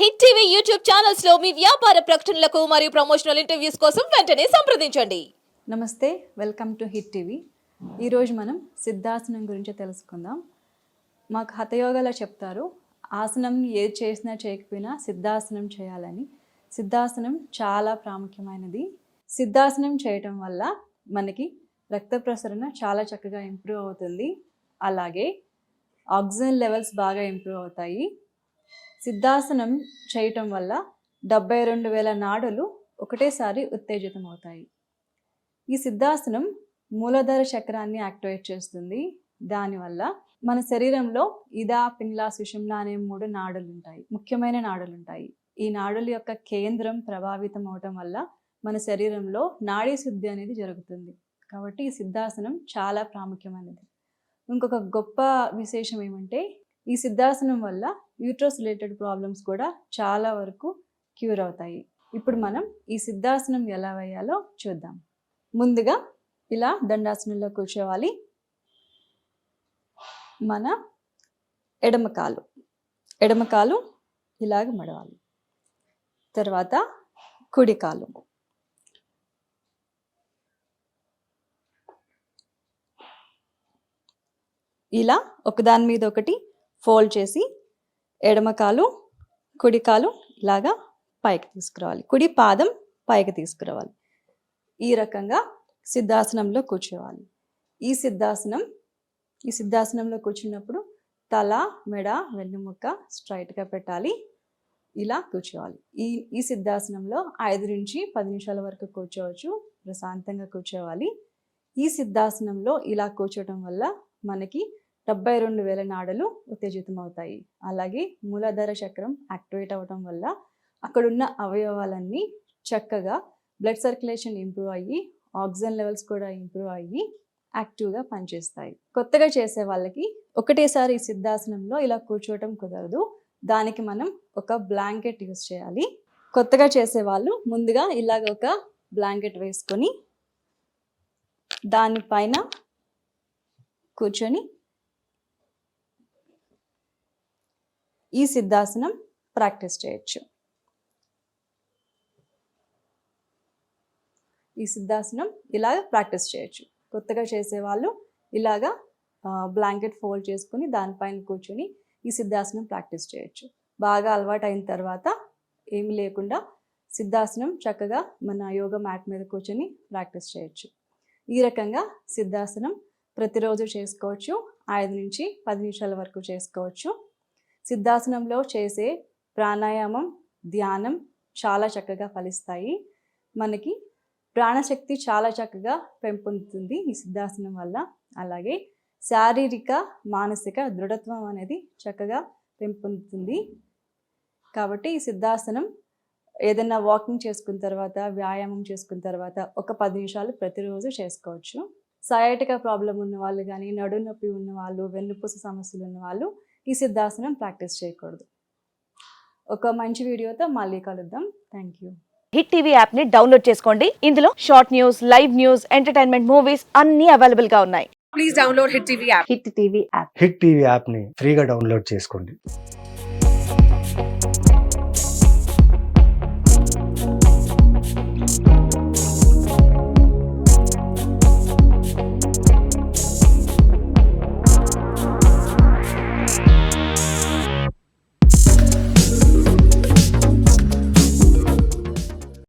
Hit TV YouTube ఛానల్స్లో మీ వ్యాపార ప్రకటనలకు మరియు ప్రమోషనల్ ఇంటర్వ్యూస్ కోసం వెంటనే సంప్రదించండి. నమస్తే వెల్కమ్ టు హిట్ టీవీ. ఈరోజు మనం సిద్ధాసనం గురించి తెలుసుకుందాం. మాకు హతయోగాలో చెప్తారు ఆసనం ఏది చేసినా చేయకపోయినా సిద్ధాసనం చేయాలని. సిద్ధాసనం చాలా ప్రాముఖ్యమైనది. సిద్ధాసనం చేయటం వల్ల మనకి రక్త ప్రసరణ చాలా చక్కగా ఇంప్రూవ్ అవుతుంది. అలాగే ఆక్సిజన్ లెవెల్స్ బాగా ఇంప్రూవ్ అవుతాయి. సిద్ధాసనం చేయటం వల్ల డెబ్బై రెండు వేల నాడులు ఒకటేసారి ఉత్తేజితం అవుతాయి ఈ సిద్ధాసనం మూలధర చక్రాన్ని యాక్టివేట్ చేస్తుంది. దానివల్ల మన శరీరంలో ఇదా పిన్లా సుషుమ్న అనే మూడు నాడులు ఉంటాయి ముఖ్యమైన నాడులు ఉంటాయి ఈ నాడుల యొక్క కేంద్రం ప్రభావితం అవటం వల్ల మన శరీరంలో నాడీ శుద్ధి అనేది జరుగుతుంది. కాబట్టి ఈ సిద్ధాసనం చాలా ప్రాముఖ్యమైనది. ఇంకొక గొప్ప విశేషం ఏమంటే ఈ సిద్ధాసనం వల్ల యూట్రస్ రిలేటెడ్ ప్రాబ్లమ్స్ కూడా చాలా వరకు క్యూర్ అవుతాయి. ఇప్పుడు మనం ఈ సిద్ధాసనం ఎలా వేయాలో చూద్దాం. ముందుగా ఇలా దండాసనంలో కూర్చోవాలి. మన ఎడమకాలు ఎడమకాలు ఇలాగ మడవాలి. తర్వాత కుడికాలు ఇలా ఒకదాని మీద ఒకటి ఫోల్డ్ చేసి ఎడమకాలు కుడికాలు ఇలాగా పైకి తీసుకురావాలి. కుడి పాదం పైకి తీసుకురావాలి. ఈ రకంగా సిద్ధాసనంలో కూర్చోవాలి. ఈ సిద్ధాసనం ఈ సిద్ధాసనంలో కూర్చున్నప్పుడు తల మెడ వెన్నుముక్క స్ట్రైట్గా పెట్టాలి. ఇలా కూర్చోవాలి. ఈ ఈ సిద్ధాసనంలో ఐదు నుంచి పది నిమిషాల వరకు కూర్చోవచ్చు. ప్రశాంతంగా కూర్చోవాలి. ఈ సిద్ధాసనంలో ఇలా కూర్చోవటం వల్ల మనకి డెబ్బై రెండు వేల నాడులు ఉత్తేజితం అవుతాయి అలాగే మూలాధార చక్రం యాక్టివేట్ అవ్వటం వల్ల అక్కడున్న అవయవాలన్నీ చక్కగా బ్లడ్ సర్క్యులేషన్ ఇంప్రూవ్ అయ్యి ఆక్సిజన్ లెవెల్స్ కూడా ఇంప్రూవ్ అయ్యి యాక్టివ్గా పనిచేస్తాయి. కొత్తగా చేసే వాళ్ళకి ఒకటేసారి ఈ సిద్ధాసనంలో ఇలా కూర్చోవటం కుదరదు. దానికి మనం ఒక బ్లాంకెట్ యూస్ చేయాలి. కొత్తగా చేసే వాళ్ళు ముందుగా ఇలాగ ఒక బ్లాంకెట్ వేసుకొని దానిపైన కూర్చొని ఈ సిద్ధాసనం ప్రాక్టీస్ చేయొచ్చు. ఈ సిద్ధాసనం ఇలాగ ప్రాక్టీస్ చేయొచ్చు. కొత్తగా చేసేవాళ్ళు ఇలాగా బ్లాంకెట్ ఫోల్డ్ చేసుకుని దానిపైన కూర్చొని ఈ సిద్ధాసనం ప్రాక్టీస్ చేయొచ్చు. బాగా అలవాటు అయిన తర్వాత ఏమి లేకుండా సిద్ధాసనం చక్కగా మన యోగా మ్యాట్ మీద కూర్చొని ప్రాక్టీస్ చేయొచ్చు. ఈ రకంగా సిద్ధాసనం ప్రతిరోజు చేసుకోవచ్చు. ఐదు నుంచి పది నిమిషాల వరకు చేసుకోవచ్చు. సిద్ధాసనంలో చేసే ప్రాణాయామం ధ్యానం చాలా చక్కగా ఫలిస్తాయి. మనకి ప్రాణశక్తి చాలా చక్కగా పెంపొందుతుంది ఈ సిద్ధాసనం వల్ల. అలాగే శారీరక మానసిక దృఢత్వం అనేది చక్కగా పెంపొందుతుంది. కాబట్టి ఈ సిద్ధాసనం ఏదైనా వాకింగ్ చేసుకున్న తర్వాత వ్యాయామం చేసుకున్న తర్వాత ఒక పది నిమిషాలు ప్రతిరోజు చేసుకోవచ్చు. సయాటిక ప్రాబ్లం ఉన్న వాళ్ళు కానీ నడు నొప్పి ఉన్న వాళ్ళు వెన్నుపూస సమస్యలు ఉన్న వాళ్ళు ఈ సిద్ధాసనం ప్రాక్టీస్ చేయకూడదు. ఒక మంచి వీడియోతో మళ్ళీ కలుద్దాం. థ్యాంక్ యూ హిట్ టీవీ యాప్ని డౌన్లోడ్ చేసుకోండి. ఇందులో short news live news entertainment movies అన్ని అవైలబుల్గా ఉన్నాయి. Please download Hit TV app. Hit TV app Hit TV యాప్ని ఫ్రీగా డౌన్లోడ్ చేసుకోండి.